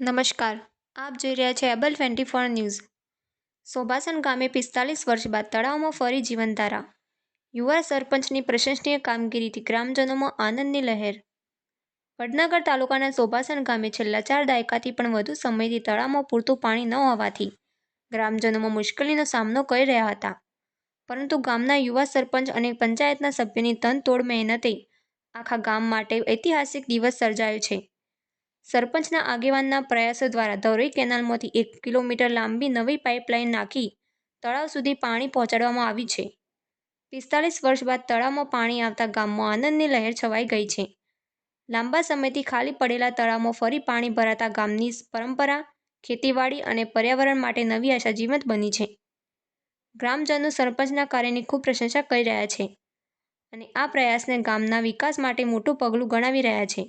નમસ્કાર. આપ જોઈ રહ્યા છે able twenty four news. Sobasan ગામે પિસ્તાલીસ વર્ષ બાદ તળાવમાં ફરી જીવનધારા. યુવા સરપંચની પ્રશંસનીય કામગીરીથી ગ્રામજનોમાં આનંદની લહેર. વડનગર તાલુકાના સોબાસણ ગામે છેલ્લા ચાર દાયકાથી પણ વધુ સમયથી તળાવમાં પૂરતું પાણી ન હોવાથી ગ્રામજનોમાં મુશ્કેલીનો સામનો કરી રહ્યા હતા. પરંતુ ગામના યુવા સરપંચ અને પંચાયતના સભ્યોની તનતોડ મહેનતે આખા ગામ માટે ઐતિહાસિક દિવસ સર્જાયો છે. સરપંચના આગેવાનના પ્રયાસો દ્વારા ધોરઈ કેનાલમાંથી એક કિલોમીટર લાંબી નવી પાઇપલાઇન નાખી તળાવ સુધી પાણી પહોંચાડવામાં આવી છે. પિસ્તાલીસ વર્ષ બાદ તળાવમાં પાણી આવતા ગામમાં આનંદની લહેર છવાઈ ગઈ છે. લાંબા સમયથી ખાલી પડેલા તળાવમાં ફરી પાણી ભરાતા ગામની પરંપરા, ખેતીવાડી અને પર્યાવરણ માટે નવી આશા જીવંત બની છે. ગ્રામજનો સરપંચના કાર્યની ખૂબ પ્રશંસા કરી રહ્યા છે અને આ પ્રયાસને ગામના વિકાસ માટે મોટું પગલું ગણાવી રહ્યા છે.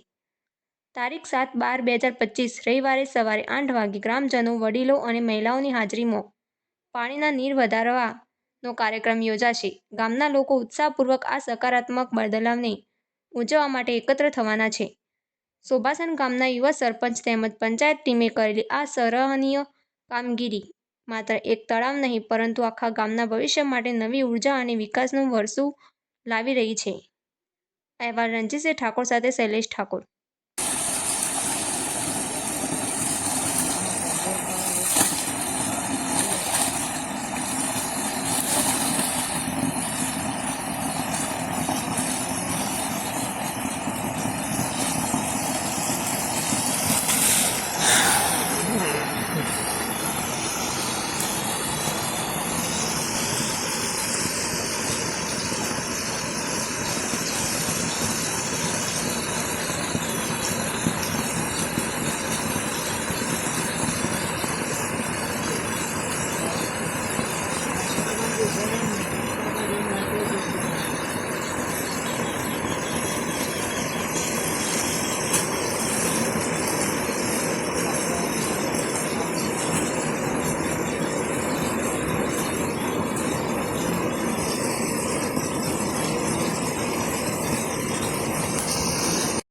તારીખ સાત બાર બે હજાર પચીસ, રવિવારે સવારે આઠ વાગે ગ્રામજનો, વડીલો અને મહિલાઓની હાજરીમાં પાણીના નીર વધારવાનો કાર્યક્રમ યોજાશે. ગામના લોકો ઉત્સાહપૂર્વક આ સકારાત્મક બદલાવને ઉજવવા માટે એકત્ર થવાના છે. શોભાસન ગામના યુવા સરપંચ તેમજ પંચાયત ટીમે કરેલી આ સરાહનીય કામગીરી માત્ર એક તળાવ નહીં, પરંતુ આખા ગામના ભવિષ્ય માટે નવી ઊર્જા અને વિકાસનું વરસું લાવી રહી છે. અહેવાલ રણજીતસિંહ ઠાકોર સાથે શૈલેષ ઠાકોર.